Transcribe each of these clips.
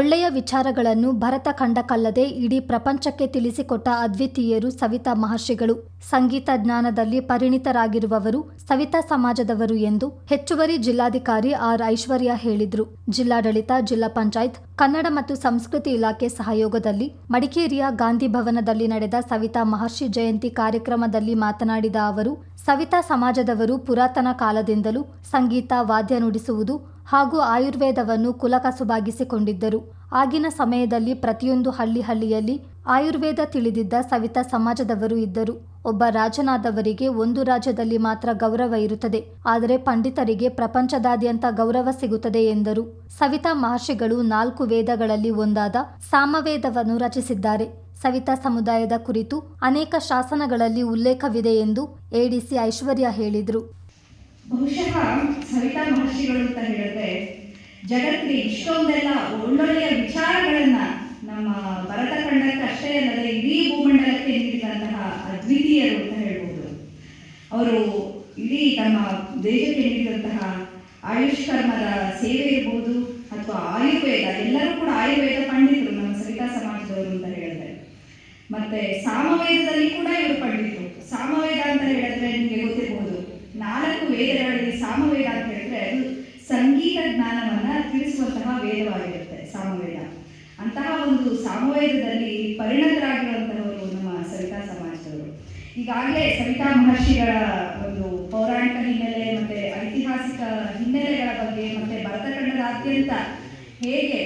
ಒಳ್ಳೆಯ ವಿಚಾರಗಳನ್ನು ಭರತ ಖಂಡಕಲ್ಲದೆ ಇಡೀ ಪ್ರಪಂಚಕ್ಕೆ ತಿಳಿಸಿಕೊಟ್ಟ ಅದ್ವಿತೀಯರು ಸವಿತಾ ಮಹರ್ಷಿಗಳು. ಸಂಗೀತ ಜ್ಞಾನದಲ್ಲಿ ಪರಿಣಿತರಾಗಿರುವವರು ಸವಿತಾ ಸಮಾಜದವರು ಎಂದು ಹೆಚ್ಚುವರಿ ಜಿಲ್ಲಾಧಿಕಾರಿ ಆರ್ ಐಶ್ವರ್ಯ ಹೇಳಿದ್ರು. ಜಿಲ್ಲಾಡಳಿತ, ಜಿಲ್ಲಾ ಪಂಚಾಯತ್, ಕನ್ನಡ ಮತ್ತು ಸಂಸ್ಕೃತಿ ಇಲಾಖೆ ಸಹಯೋಗದಲ್ಲಿ ಮಡಿಕೇರಿಯ ಗಾಂಧಿ ಭವನದಲ್ಲಿ ನಡೆದ ಸವಿತಾ ಮಹರ್ಷಿ ಜಯಂತಿ ಕಾರ್ಯಕ್ರಮದಲ್ಲಿ ಮಾತನಾಡಿದ ಅವರು, ಸವಿತಾ ಸಮಾಜದವರು ಪುರಾತನ ಕಾಲದಿಂದಲೂ ಸಂಗೀತ ವಾದ್ಯ ನುಡಿಸುವುದು ಹಾಗೂ ಆಯುರ್ವೇದವನ್ನು ಕುಲಕಸುಬಾಗಿಸಿಕೊಂಡಿದ್ದರು. ಆಗಿನ ಸಮಯದಲ್ಲಿ ಪ್ರತಿಯೊಂದು ಹಳ್ಳಿ ಹಳ್ಳಿಯಲ್ಲಿ ಆಯುರ್ವೇದ ತಿಳಿದಿದ್ದ ಸವಿತಾ ಸಮಾಜದವರು ಇದ್ದರು. ಒಬ್ಬ ರಾಜನಾದವರಿಗೆ ಒಂದು ರಾಜ್ಯದಲ್ಲಿ ಮಾತ್ರ ಗೌರವ ಇರುತ್ತದೆ. ಆದರೆ ಪಂಡಿತರಿಗೆ ಪ್ರಪಂಚದಾದ್ಯಂತ ಗೌರವ ಸಿಗುತ್ತದೆ ಎಂದರು. ಸವಿತಾ ಮಹರ್ಷಿಗಳು ನಾಲ್ಕು ವೇದಗಳಲ್ಲಿ ಒಂದಾದ ಸಾಮವೇದವನ್ನು ರಚಿಸಿದ್ದಾರೆ. ಸವಿತಾ ಸಮುದಾಯದ ಕುರಿತು ಅನೇಕ ಶಾಸನಗಳಲ್ಲಿ ಉಲ್ಲೇಖವಿದೆ ಎಂದು ಎಡಿಸಿ ಐಶ್ವರ್ಯ ಹೇಳಿದರು. ಬಹುಶಃ ಸವಿತಾ ಮಹರ್ಷಿಗಳು ಅಂತ ಹೇಳಿದ್ರೆ ಜಗತ್ತಿನ ಇಷ್ಟೊಂದೆಲ್ಲ ಒಳ್ಳೊಳ್ಳೆಯ ವಿಚಾರಗಳನ್ನ ನಮ್ಮ ಭರತ ಖಂಡಕ್ಕೆ ಅಷ್ಟೇ ಅಲ್ಲದೆ ಇಡೀ ಭೂಮಂಡಲಕ್ಕೆ ನೀಡಿದಂತಹ ಅದ್ವಿತೀಯರು ಅಂತ ಹೇಳ್ಬೋದು. ಅವರು ಇಡೀ ನಮ್ಮ ದೇಶಕ್ಕೆ ನೀಡಿದಂತಹ ಆಯುಷ್ ಕರ್ಮದ ಸೇವೆ ಇರ್ಬೋದು, ಅಥವಾ ಆಯುರ್ವೇದ, ಎಲ್ಲರೂ ಕೂಡ ಆಯುರ್ವೇದ ಪಂಡಿತರು ನಮ್ಮ ಸವಿತಾ ಸಮಾಜದವರು ಅಂತ ಹೇಳಿದ್ರೆ. ಮತ್ತೆ ಸಾಮವೇದದಲ್ಲಿ ಕೂಡ ಇವರು ಪಂಡಿತರು. ಸಾಮವೇದ ಅಂತ ಹೇಳಿದ್ರೆ ನಿಮಗೆ ಗೊತ್ತಿರಬಹುದು ವೇದಗಳಲ್ಲಿ ಸಾಮವೇದ ಅಂತ ಹೇಳಿದ್ರೆ ಅದು ಸಂಗೀತ ಜ್ಞಾನವನ್ನ ತಿಳಿಸುವಂತಹ ವೇದವಾಗಿರುತ್ತೆ, ಸಾಮವೇದ. ಅಂತಹ ಒಂದು ಸಾಮವೇದದಲ್ಲಿ ಪರಿಣತರಾಗಿರುವಂತಹವರು ನಮ್ಮ ಸವಿತಾ ಸಮಾಜದವರು. ಈಗಾಗಲೇ ಸವಿತಾ ಮಹರ್ಷಿಗಳ ಒಂದು ಪೌರಾಣಿಕ ಹಿನ್ನೆಲೆ ಮತ್ತೆ ಐತಿಹಾಸಿಕ ಹಿನ್ನೆಲೆಗಳ ಬಗ್ಗೆ ಮತ್ತೆ ಭರತಖಂಡದಾದ್ಯಂತ ಹೇಗೆ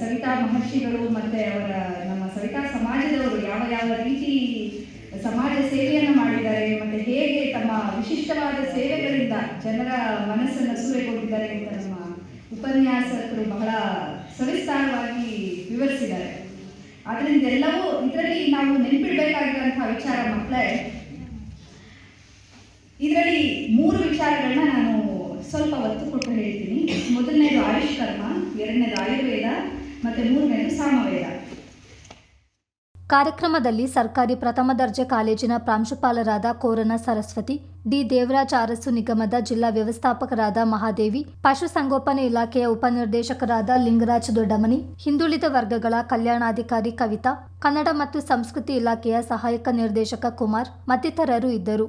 ಸವಿತಾ ಮಹರ್ಷಿಗಳು ಮತ್ತೆ ಅವರ ನಮ್ಮ ಸವಿತಾ ಸಮಾಜದವರು ಯಾವ ಯಾವ ರೀತಿ ಸಮಾಜ ಸೇವೆಯನ್ನು ಮಾಡಿದ್ದಾರೆ ಮತ್ತೆ ಹೇಗೆ ತಮ್ಮ ವಿಶಿಷ್ಟವಾದ ಸೇವೆಗಳಿಂದ ಜನರ ಮನಸ್ಸನ್ನು ಸೂರೆಗೊಂಡಿದ್ದಾರೆ ಅಂತ ನಮ್ಮ ಉಪನ್ಯಾಸಕರು ಬಹಳ ಸವಿಸ್ತಾರವಾಗಿ ವಿವರಿಸಿದ್ದಾರೆ. ಆದ್ದರಿಂದ ಎಲ್ಲವೂ ಇದರಲ್ಲಿ ನಾವು ನೆನಪಿಡಬೇಕಾಗಿರುವಂತಹ ವಿಚಾರ ಮಕ್ಕಳೇ, ಇದರಲ್ಲಿ ಮೂರು ವಿಚಾರಗಳನ್ನ ನಾನು ಸ್ವಲ್ಪ ಒತ್ತು ಕೊಟ್ಟು ಹೇಳ್ತೀನಿ. ಮೊದಲನೇದು ಆಯುಷ್ ಕರ್ಮ ಎರಡನೇದು ಆಯುರ್ವೇದ, ಮತ್ತೆ ಸಾಮವೇದ ಕಾರ್ಯಕ್ರಮದಲ್ಲಿ ಸರ್ಕಾರಿ ಪ್ರಥಮ ದರ್ಜೆ ಕಾಲೇಜಿನ ಪ್ರಾಂಶುಪಾಲರಾದ ಕೋರನ ಸರಸ್ವತಿ, ಡಿ. ದೇವರಾಜ ಅರಸು ನಿಗಮದ ಜಿಲ್ಲಾ ವ್ಯವಸ್ಥಾಪಕರಾದ ಮಹಾದೇವಿ ಪಶುಸಂಗೋಪನೆ ಇಲಾಖೆಯ ಉಪನಿರ್ದೇಶಕರಾದ ಲಿಂಗರಾಜ್ ದೊಡ್ಡಮನಿ, ಹಿಂದುಳಿದ ವರ್ಗಗಳ ಕಲ್ಯಾಣಾಧಿಕಾರಿ ಕವಿತಾ, ಕನ್ನಡ ಮತ್ತು ಸಂಸ್ಕೃತಿ ಇಲಾಖೆಯ ಸಹಾಯಕ ನಿರ್ದೇಶಕ ಕುಮಾರ್ ಮತ್ತಿತರರು ಇದ್ದರು.